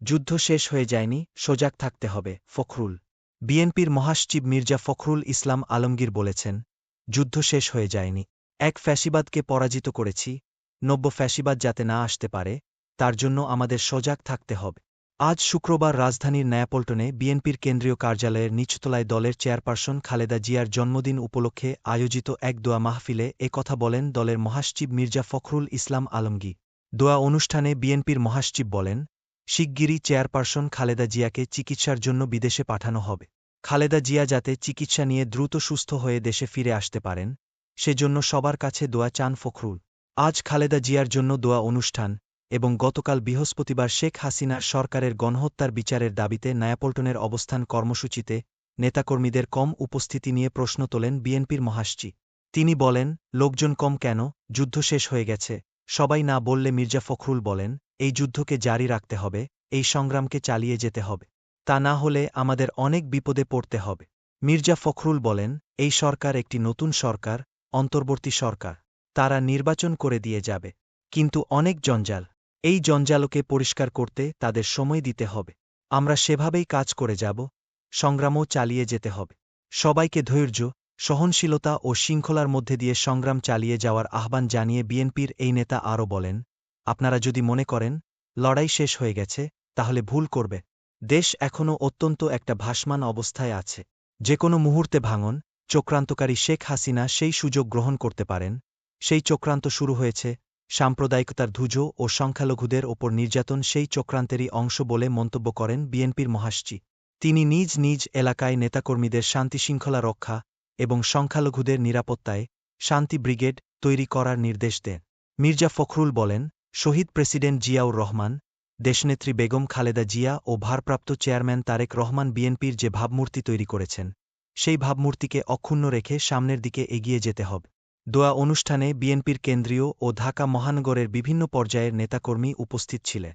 যুদ্ধ শেষ হয়ে যায়নি, সজাগ থাকতে হবে, ফখরুল। বিএনপির মহাসচিব মির্জা ফখরুল ইসলাম আলমগীর বলেছেন, যুদ্ধ শেষ হয়ে যায়নি। এক ফ্যাসিবাদকে পরাজিত করেছি, নব্য ফ্যাসিবাদ যাতে না আসতে পারে, তার জন্য আমাদের সজাগ থাকতে হবে। আজ শুক্রবার রাজধানীর ন্যায়াপল্টনে বিএনপির কেন্দ্রীয় কার্যালয়ের নিচতলায় দলের চেয়ারপারসন খালেদা জিয়ার জন্মদিন উপলক্ষে আয়োজিত এক দোয়া মাহফিলে কথা বলেন দলের মহাসচিব মির্জা ফখরুল ইসলাম আলমগী দোয়া অনুষ্ঠানে বিএনপির মহাসচিব বলেন শিগগিরই চেয়ারপারসন খালেদা জিয়াকে চিকিৎসার জন্য বিদেশে পাঠানো হবে। খালেদা জিয়া যাতে চিকিৎসা নিয়ে দ্রুত সুস্থ হয়ে দেশে ফিরে আসতে পারেন, সেজন্য সবার কাছে দোয়া চান ফখরুল। আজ খালেদা জিয়ার জন্য দোয়া অনুষ্ঠান এবং গতকাল বৃহস্পতিবার শেখ হাসিনার সরকারের গণহত্যার বিচারের দাবিতে নয়াপল্টনের অবস্থান কর্মসূচিতে নেতাকর্মীদের কম উপস্থিতি নিয়ে প্রশ্ন তোলেন বিএনপির মহাসচিব। তিনি বলেন, লোকজন কম কেন? যুদ্ধ শেষ হয়ে গেছে। সবাই না বললে মির্জা ফখরুল বলেন, এই যুদ্ধকে জারি রাখতে হবে, এই সংগ্রামকে চালিয়ে যেতে হবে। তা না হলে আমাদের অনেক বিপদে পড়তে হবে। মির্জা ফখরুল বলেন, এই সরকার একটি নতুন সরকার, অন্তর্বর্তী সরকার। তারা নির্বাচন করে দিয়ে যাবে। কিন্তু অনেক জঞ্জাল। এই জঞ্জালকে পরিষ্কার করতে তাদের সময় দিতে হবে। আমরা সেভাবেই কাজ করে যাব। সংগ্রামও চালিয়ে যেতে হবে। সবাইকে ধৈর্য সহনশীলতা ও শৃঙ্খলার মধ্যে দিয়ে সংগ্রাম চালিয়ে যাওয়ার আহ্বান জানিয়ে বিএনপির এই নেতা আরও বলেন, আপনারা যদি মনে করেন, লড়াই শেষ হয়ে গেছে, তাহলে ভুল করবে। দেশ এখনও অত্যন্ত একটা ভাসমান অবস্থায় আছে। যে কোনো মুহূর্তে ভাঙন, চক্রান্তকারী শেখ হাসিনা সেই সুযোগ গ্রহণ করতে পারেন। সেই চক্রান্ত শুরু হয়েছে, সাম্প্রদায়িকতার ধুজো ও সংখ্যালঘুদের ওপর নির্যাতন সেই চক্রান্তেরই অংশ বলে মন্তব্য করেন বিএনপির মহাসচি তিনি নিজ নিজ এলাকায় নেতাকর্মীদের শান্তিশৃঙ্খলা রক্ষা এবং সংখ্যালঘুদের নিরাপত্তায় শান্তি ব্রিগেড তৈরি করার নির্দেশ দেন। মির্জা ফখরুল বলেন, শহীদ প্রেসিডেন্ট জিয়াউর রহমান, দেশনেত্রী বেগম খালেদা জিয়া ও ভারপ্রাপ্ত চেয়ারম্যান তারেক রহমান বিএনপির যে ভাবমূর্তি তৈরি করেছেন, সেই ভাবমূর্তিকে অক্ষুণ্ণ রেখে সামনের দিকে এগিয়ে যেতে হবে। দোয়া অনুষ্ঠানে বিএনপির কেন্দ্রীয় ও ঢাকা মহানগরের বিভিন্ন পর্যায়ের নেতাকর্মী উপস্থিত ছিলেন।